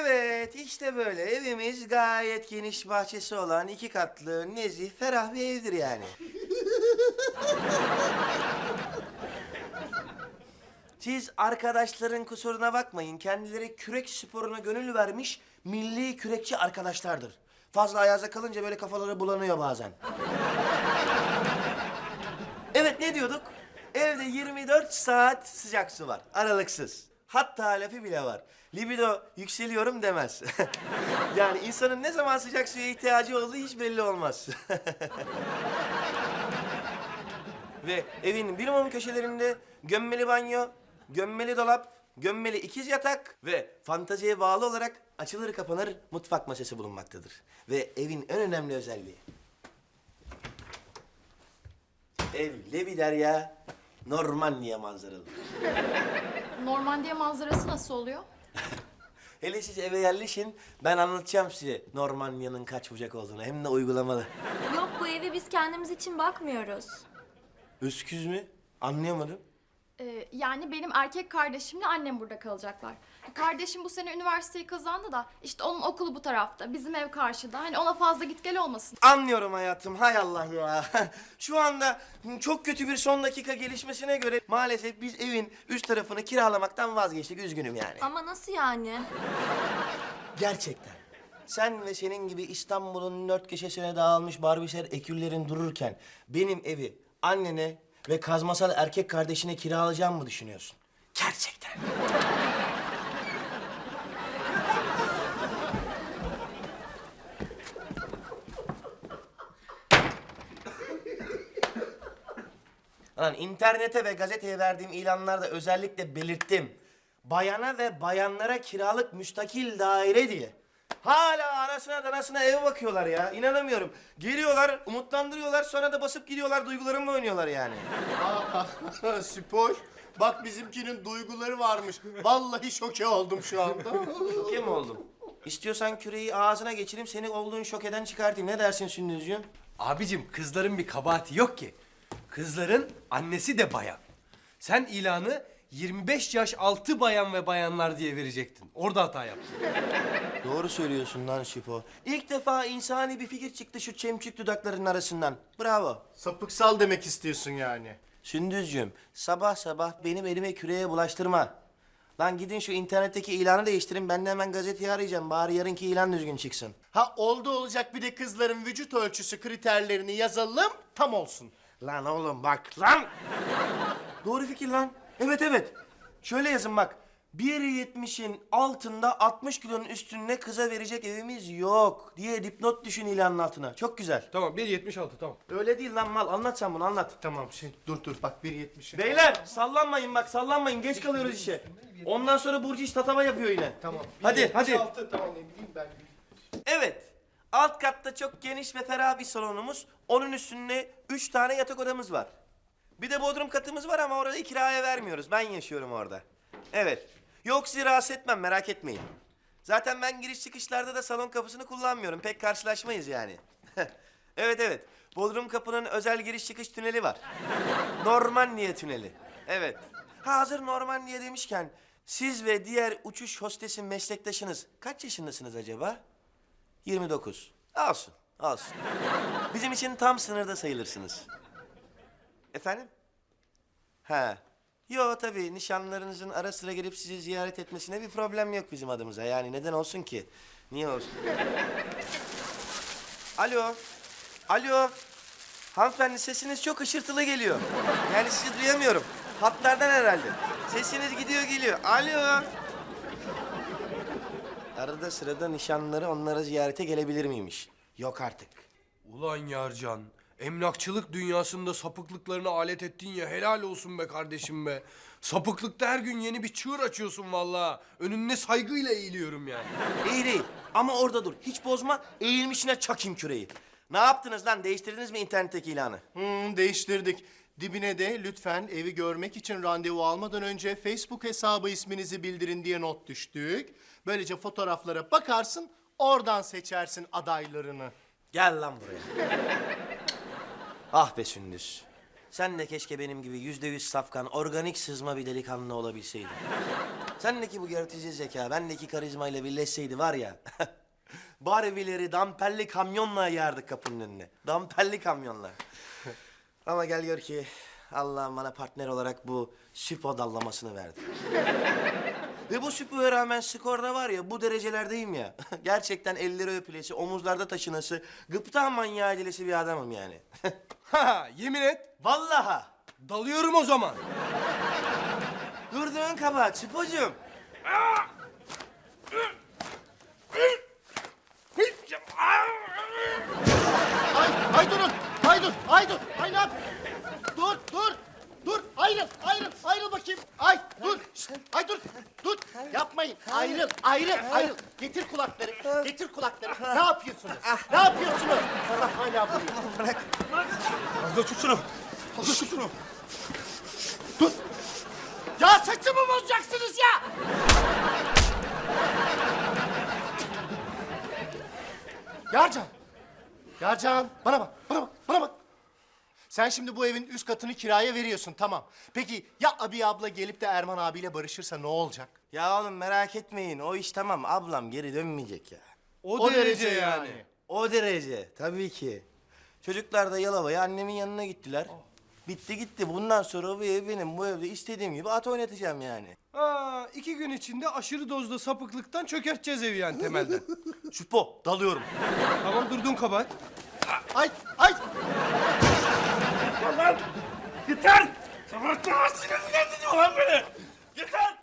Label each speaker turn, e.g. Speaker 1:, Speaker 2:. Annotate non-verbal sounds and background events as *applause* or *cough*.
Speaker 1: Evet, işte böyle. Evimiz gayet geniş bahçesi olan iki katlı, nezih, ferah bir evdir yani. Siz arkadaşların kusuruna bakmayın. Kendileri kürek sporuna gönül vermiş milli kürekçi arkadaşlardır. Fazla ayaza kalınca böyle kafaları bulanıyor bazen. Evet ne diyorduk? Evde 24 saat sıcak su var. Aralıksız. Hatta lafı bile var. Libido yükseliyorum demez. *laughs* yani insanın ne zaman sıcak suya ihtiyacı olduğu hiç belli olmaz. *laughs* Ve evin minimum köşelerinde gömmeli banyo, gömmeli dolap, gömmeli ikiz yatak ve fanteziye bağlı olarak açılır kapanır mutfak masası bulunmaktadır. Ve evin en önemli özelliği. Ev Levi Derya, Normandiya manzaralı.
Speaker 2: Normandiya manzarası nasıl oluyor? *laughs*
Speaker 1: Hele siz eve yerleşin, ben anlatacağım size Normandiya'nın kaç bucak olduğunu. Hem de uygulamalı.
Speaker 3: Yok bu eve biz kendimiz için bakmıyoruz.
Speaker 1: Üsküz mü? Anlayamadım.
Speaker 2: Ee, yani benim erkek kardeşimle annem burada kalacaklar. Kardeşim bu sene üniversiteyi kazandı da işte onun okulu bu tarafta, bizim ev karşıda. Hani ona fazla git gel olmasın.
Speaker 1: Anlıyorum hayatım, hay Allah ya. *laughs* Şu anda çok kötü bir son dakika gelişmesine göre maalesef biz evin üst tarafını kiralamaktan vazgeçtik. Üzgünüm yani.
Speaker 3: Ama nasıl yani?
Speaker 1: Gerçekten. Sen ve senin gibi İstanbul'un dört köşesine dağılmış barbişer eküllerin dururken benim evi annene ve kazmasal erkek kardeşine kiralayacağım mı düşünüyorsun? Gerçekten. Lan internete ve gazeteye verdiğim ilanlarda özellikle belirttim. Bayana ve bayanlara kiralık müstakil daire diye. Hala anasına danasına ev bakıyorlar ya. İnanamıyorum. Geliyorlar, umutlandırıyorlar sonra da basıp gidiyorlar duygularımla oynuyorlar yani. *laughs*
Speaker 4: Spoş. Bak bizimkinin duyguları varmış. Vallahi şoke oldum şu anda.
Speaker 1: Kim oldum? İstiyorsan küreği ağzına geçireyim seni olduğun şokeden çıkartayım. Ne dersin Sündüzcüğüm?
Speaker 5: Abicim kızların bir kabahati yok ki. Kızların annesi de bayan. Sen ilanı 25 yaş altı bayan ve bayanlar diye verecektin. Orada hata yaptın.
Speaker 1: Doğru söylüyorsun lan Şipo. İlk defa insani bir fikir çıktı şu çemçük dudaklarının arasından. Bravo.
Speaker 4: Sapıksal demek istiyorsun yani.
Speaker 1: Sündüzcüğüm, sabah sabah benim elime küreğe bulaştırma. Lan gidin şu internetteki ilanı değiştirin. Ben de hemen gazeteyi arayacağım. Bari yarınki ilan düzgün çıksın.
Speaker 4: Ha oldu olacak bir de kızların vücut ölçüsü kriterlerini yazalım tam olsun.
Speaker 1: Lan oğlum bak lan. Doğru fikir lan. Evet evet. Şöyle yazın bak. 1.70'in altında 60 kilonun üstünde kıza verecek evimiz yok diye dipnot düşün ilanın altına. Çok güzel.
Speaker 5: Tamam 1.76 tamam.
Speaker 1: Öyle değil lan mal. Anlat sen bunu anlat.
Speaker 4: Tamam şey dur dur bak 1.70'i.
Speaker 1: Beyler sallanmayın bak sallanmayın. Geç kalıyoruz işe. Ondan sonra Burcu iş tatava yapıyor yine.
Speaker 4: Tamam.
Speaker 1: Hadi hadi.
Speaker 4: 1.76 tamam ne bileyim ben.
Speaker 1: Evet. Alt katta çok geniş ve ferah bir salonumuz. Onun üstünde üç tane yatak odamız var. Bir de bodrum katımız var ama orayı kiraya vermiyoruz. Ben yaşıyorum orada. Evet. Yok sizi rahatsız etmem merak etmeyin. Zaten ben giriş çıkışlarda da salon kapısını kullanmıyorum. Pek karşılaşmayız yani. *laughs* evet evet. Bodrum kapının özel giriş çıkış tüneli var. Normandiya tüneli. Evet. Ha, hazır Normandiya demişken siz ve diğer uçuş hostesi meslektaşınız kaç yaşındasınız acaba? 29. Olsun, olsun. Bizim için tam sınırda sayılırsınız. Efendim? Ha. Yo tabii nişanlarınızın ara sıra gelip sizi ziyaret etmesine bir problem yok bizim adımıza. Yani neden olsun ki? Niye olsun? Alo. Alo. Hanımefendi sesiniz çok ışırtılı geliyor. Yani sizi duyamıyorum. Hatlardan herhalde. Sesiniz gidiyor geliyor. Alo. Arada sırada nişanları onlara ziyarete gelebilir miymiş? Yok artık.
Speaker 5: Ulan Yarcan. Emlakçılık dünyasında sapıklıklarını alet ettin ya helal olsun be kardeşim be. Sapıklıkta her gün yeni bir çığır açıyorsun vallahi. Önüne saygıyla eğiliyorum yani.
Speaker 1: İyi değil ama orada dur. Hiç bozma eğilmişine çakayım küreği. Ne yaptınız lan? Değiştirdiniz mi internetteki ilanı?
Speaker 4: Hmm, değiştirdik. Dibine de lütfen evi görmek için randevu almadan önce Facebook hesabı isminizi bildirin diye not düştük. Böylece fotoğraflara bakarsın, oradan seçersin adaylarını.
Speaker 1: Gel lan buraya. Ah be Sündüz. Sen de keşke benim gibi yüzde yüz safkan, organik sızma bir delikanlı olabilseydin. Sendeki bu yaratıcı zeka, bendeki karizmayla birleşseydi var ya... *laughs* Barbie'leri damperli kamyonla yerdik kapının önüne. Damperli kamyonla. Ama gel gör ki Allah'ım bana partner olarak bu süpo dallamasını verdi. Ve bu süpoya rağmen skorda var ya bu derecelerdeyim ya. *laughs* Gerçekten elleri öpülesi, omuzlarda taşınası, gıpta manyağı acelesi bir adamım yani. *laughs*
Speaker 5: Ha, yemin et.
Speaker 1: Vallaha.
Speaker 5: Dalıyorum o zaman.
Speaker 1: Durduğun kabahat süpocuğum.
Speaker 4: Ay, ay durun, ay dur, ay dur, ay ne yap? Dur, dur, dur, ayrıl, ayrıl, ayrıl bakayım. Ay, dur, ay dur, dur, yapmayın. Ayrıl, ayrıl, ayrıl. Getir kulakları, getir kulakları. Ne yapıyorsunuz? Ne yapıyorsunuz? Allah hala vuruyor.
Speaker 5: Arda tut şunu. Arda tut şunu.
Speaker 4: Dur. Ya saçımı bozacaksınız ya! Yarcan. Yarcan bana bana bak, bana bak. Sen şimdi bu evin üst katını kiraya veriyorsun tamam. Peki ya abi abla gelip de Erman abiyle barışırsa ne olacak?
Speaker 1: Ya oğlum merak etmeyin o iş tamam ablam geri dönmeyecek ya.
Speaker 5: O, derece, yani.
Speaker 1: O derece tabii ki. Çocuklar da Yalova'ya annemin yanına gittiler. Bitti gitti. Bundan sonra bu ev benim. Bu evde istediğim gibi at oynatacağım yani.
Speaker 5: Ha, iki gün içinde aşırı dozda sapıklıktan çökerteceğiz evi yani temelden. *laughs*
Speaker 1: Şüpho dalıyorum.
Speaker 5: tamam durdun kabahat.
Speaker 4: Ay, ay!
Speaker 1: Lan yeter! Sabahtan sinirlendim lan beni! Yeter!